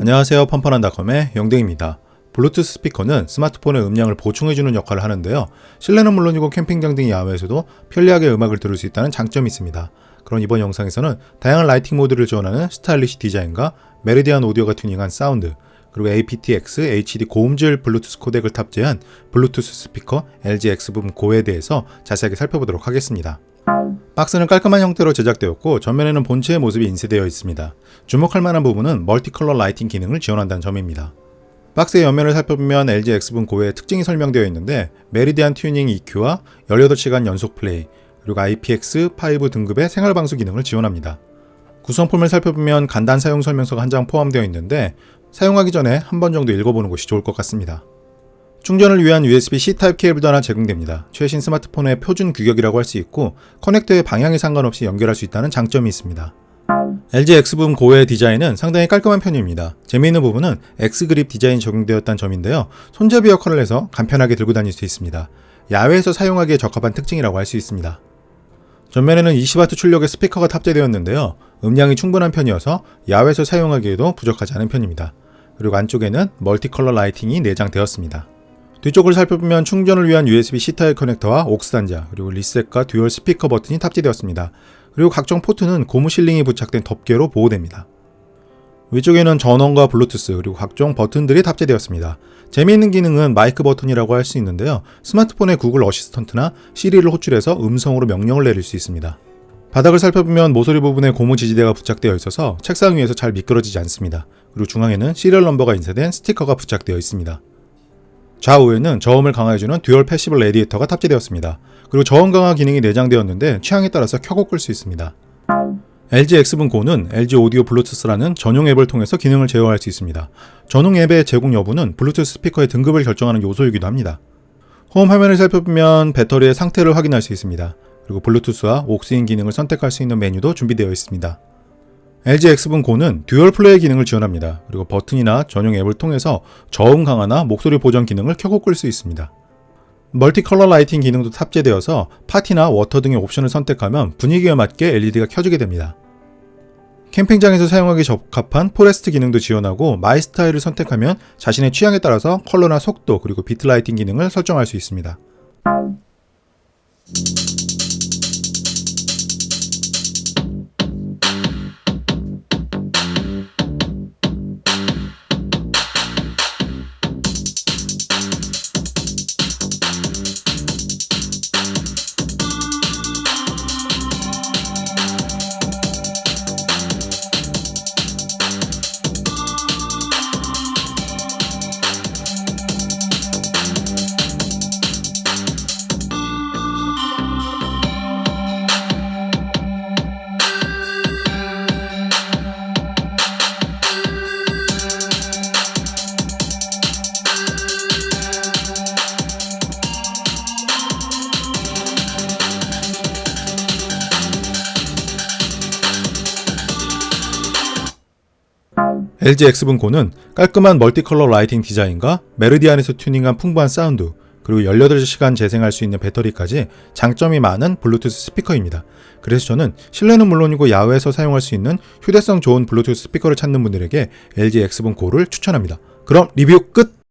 안녕하세요 펀펀한닷컴의 영댕입니다. 블루투스 스피커는 스마트폰의 음량을 보충해주는 역할을 하는데요. 실내는 물론이고 캠핑장 등 야외에서도 편리하게 음악을 들을 수 있다는 장점이 있습니다. 그런 이번 영상에서는 다양한 라이팅 모드를 지원하는 스타일리시 디자인과 메리디안 오디오가 튜닝한 사운드, 그리고 aptX HD 고음질 블루투스 코덱을 탑재한 블루투스 스피커 LG X붐 고에 대해서 자세하게 살펴보도록 하겠습니다. 박스는 깔끔한 형태로 제작되었고 전면에는 본체의 모습이 인쇄되어 있습니다. 주목할 만한 부분은 멀티컬러 라이팅 기능을 지원한다는 점입니다. 박스의 옆면을 살펴보면 LG X분 고의 특징이 설명되어 있는데 메리디안 튜닝 EQ와 18시간 연속 플레이, 그리고 IPX5 등급의 생활방수 기능을 지원합니다. 구성품을 살펴보면 간단 사용 설명서가 한 장 포함되어 있는데 사용하기 전에 한 번 정도 읽어보는 것이 좋을 것 같습니다. 충전을 위한 USB-C 타입 케이블도 하나 제공됩니다. 최신 스마트폰의 표준 규격이라고 할 수 있고 커넥터의 방향에 상관없이 연결할 수 있다는 장점이 있습니다. LG X붐 고의 디자인은 상당히 깔끔한 편입니다. 재미있는 부분은 X그립 디자인이 적용되었다는 점인데요. 손잡이 역할을 해서 간편하게 들고 다닐 수 있습니다. 야외에서 사용하기에 적합한 특징이라고 할 수 있습니다. 전면에는 20W 출력의 스피커가 탑재되었는데요. 음량이 충분한 편이어서 야외에서 사용하기에도 부족하지 않은 편입니다. 그리고 안쪽에는 멀티컬러 라이팅이 내장되었습니다. 뒤쪽을 살펴보면 충전을 위한 USB-C 타입 커넥터와 옥스 단자, 그리고 리셋과 듀얼 스피커 버튼이 탑재되었습니다. 그리고 각종 포트는 고무 실링이 부착된 덮개로 보호됩니다. 위쪽에는 전원과 블루투스 그리고 각종 버튼들이 탑재되었습니다. 재미있는 기능은 마이크 버튼이라고 할 수 있는데요. 스마트폰의 구글 어시스턴트나 시리를 호출해서 음성으로 명령을 내릴 수 있습니다. 바닥을 살펴보면 모서리 부분에 고무 지지대가 부착되어 있어서 책상 위에서 잘 미끄러지지 않습니다. 그리고 중앙에는 시리얼 넘버가 인쇄된 스티커가 부착되어 있습니다. 좌우에는 저음을 강화해주는 듀얼 패시블 레디에이터가 탑재되었습니다. 그리고 저음 강화 기능이 내장되었는데 취향에 따라서 켜고 끌 수 있습니다. LG X분 고는 LG 오디오 블루투스라는 전용 앱을 통해서 기능을 제어할 수 있습니다. 전용 앱의 제공 여부는 블루투스 스피커의 등급을 결정하는 요소이기도 합니다. 홈 화면을 살펴보면 배터리의 상태를 확인할 수 있습니다. 그리고 블루투스와 옥스인 기능을 선택할 수 있는 메뉴도 준비되어 있습니다. LG X분 고는 듀얼 플레이 기능을 지원합니다. 그리고 버튼이나 전용 앱을 통해서 저음 강화나 목소리 보정 기능을 켜고 끌 수 있습니다. 멀티 컬러 라이팅 기능도 탑재되어서 파티나 워터 등의 옵션을 선택하면 분위기에 맞게 LED가 켜지게 됩니다. 캠핑장에서 사용하기 적합한 포레스트 기능도 지원하고 마이 스타일을 선택하면 자신의 취향에 따라서 컬러나 속도 그리고 비트 라이팅 기능을 설정할 수 있습니다. LG X분 고는 깔끔한 멀티컬러 라이팅 디자인과 메르디안에서 튜닝한 풍부한 사운드, 그리고 18시간 재생할 수 있는 배터리까지 장점이 많은 블루투스 스피커입니다. 그래서 저는 실내는 물론이고 야외에서 사용할 수 있는 휴대성 좋은 블루투스 스피커를 찾는 분들에게 LG X분 고를 추천합니다. 그럼 리뷰 끝!